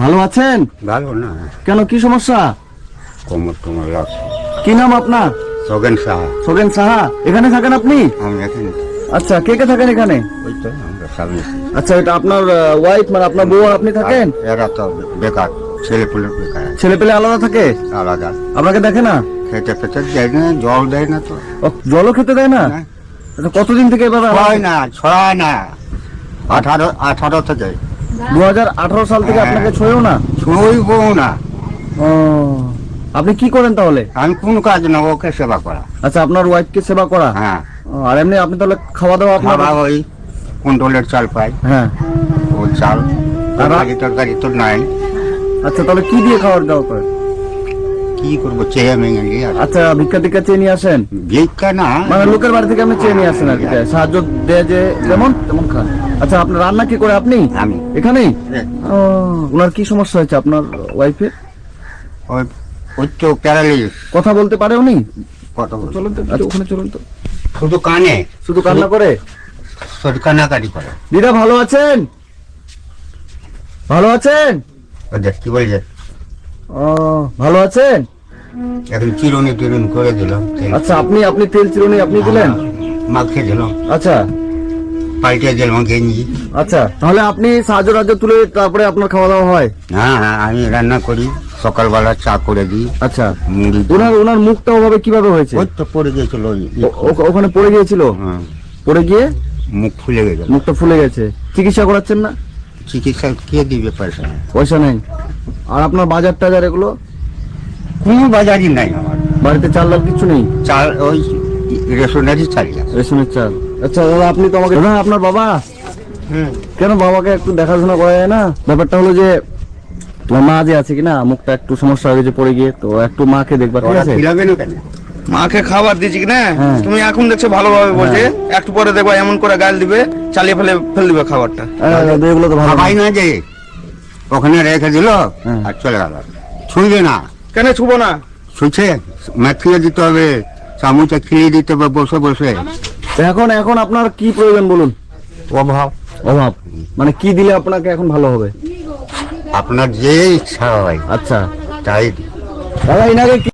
ভালো আছেন? ভালো না। কেন কি সমস্যা? কোমর টোমর লাগছে কি নাম আপনার? সগেন সাহা। সোগেন সাহা। এখানে থাকেন আপনি? আমি এখানে। আচ্ছা কে কে থাকেন এখানে? ওই তো আমরা স্বামী আচ্ছা এটা আপনার ওয়াইফ মানে আপনার বউ আপনি থাকেন? এরা তো বেকার ছেলে পুলে বেকার। ছেলে পেলে আলাদা থাকে? আলাদা। আপনাকে দেখে না? খেতে খেতে দেয় না জল দেয় না তো। ও, জলও খেতে দেয় না? না। আচ্ছা, কতদিন থেকে এভাবে হয় না ছয় না। আঠারো আঠারো থেকে। দু হাজার আঠারো সাল থেকে হ্যাঁ। আপনাকে ছয়ও না? ছুঁইব না। ও আপনি কি করেন তাহলে? আমি কোন কাজ না ওকে সেবা করা। আচ্ছা আপনার ওয়াইফকে সেবা করা? হ্যাঁ। আর এমনি আপনি তাহলে খাওয়া দাওয়া আপনার ওই কুন্ডলের চাল পাই। হ্যাঁ। ও চাল। আর- তরকারি তরকারি তো নাই। আচ্ছা তাহলে কি দিয়ে খাওয়ার দাওয়া করেন? কি করব চেয়ে মেঙে নিয়ে আচ্ছা ভিক্ষা টিক্ষা চেয়ে নিয়ে আসেন? ভিক্ষা না। মানে লোকের বাড়ি থেকে আপনি চেয়ে নিয়ে আসেন আর কি। সাহায্য দেয় যে যেমন তেমন খান। আচ্ছা আপনার রান্না কি করে আপনি? আমি। এখানেই। ও, ওনার কি সমস্যা হয়েছে আপনার ওয়াইফের ওই তো প্যারালিস কথা বলতে পারে উনি? কত বলছো? চলুন তো একটু ওখানে চলুন তো। শুধু কানে? শুধু কান্না করে? শুধু কান্নাকাটি করে। দিদা ভালো আছেন? ভালো আছেন? ওদের কি বলছে? ও ভালো আছেন? এখন চিরুনি টিরুনি করে দিল। আচ্ছা আপনি আপনি তেল চিরুনি আপনি দিলেন? মাখিয়ে দিল। আচ্ছা। পাল্টে দিলাম গেঞ্জি আচ্ছা তাহলে আপনি সাহায্য রাজ্য তুলে তারপরে আপনার খাওয়া দাওয়া হয়? হ্যাঁ হ্যাঁ আমি রান্না করি। সকালবেলা চা করে দিই। আচ্ছা। ওনার ওনার মুখটা ওভাবে কীভাবে হয়েছে? ওই তো পড়ে ও- ওখানে পড়ে গিয়েছিল? হ্যাঁ, পড়ে গিয়ে? মুখ ফুলে গেছিল মুখটা ফুলে গেছে। চিকিৎসা করাচ্ছেন না? চিকিৎসা কে দিবে পয়সা? পয়সা নেই। আর আপনার বাজার টাজার এগুলো? কোনো বাজারই নাই আমার। বাড়িতে চাল ডাল কিছু নেই? চাল ওই রেশনারি চালিয়ে আছে রেশনের চাল। আচ্ছা দাদা আপনি তো আমাকে দাদা আপনার বাবা? কেন বাবাকে একটু দেখাশোনা করা যায় না? ব্যাপারটা হলো যে তোমার মা যে আছে কিনা মুখটা একটু সমস্যা হয়ে গেছে পড়ে গিয়ে তো একটু মাকে দেখবা ঠিক আছে? মাকে খাবার দিয়েছি কিনা? হ্যাঁ। তুমি এখন দেখছ ভালোভাবে বলছে। একটু পরে দেখবা এমন করে গাল দিবে চালিয়ে ফেলে ফেল দিবে খাবারটা। হ্যাঁ, এগুলো তো ভালো না যে। ওখানে রেখে দিল হ্যাঁ। আর চলে গেল। ছুঁইবে না। কেন ছুবো না? ছুঁছে মাখিয়ে দিতে হবে চামচে খিলিয়ে দিতে হবে বসে বসে। তো এখন এখন আপনার কি প্রয়োজন বলুন? অভাব। অভাব। মানে কি দিলে আপনাকে এখন ভালো হবে? আপনার যে ইচ্ছা হয় আচ্ছা। তাই। দাদা এনাকে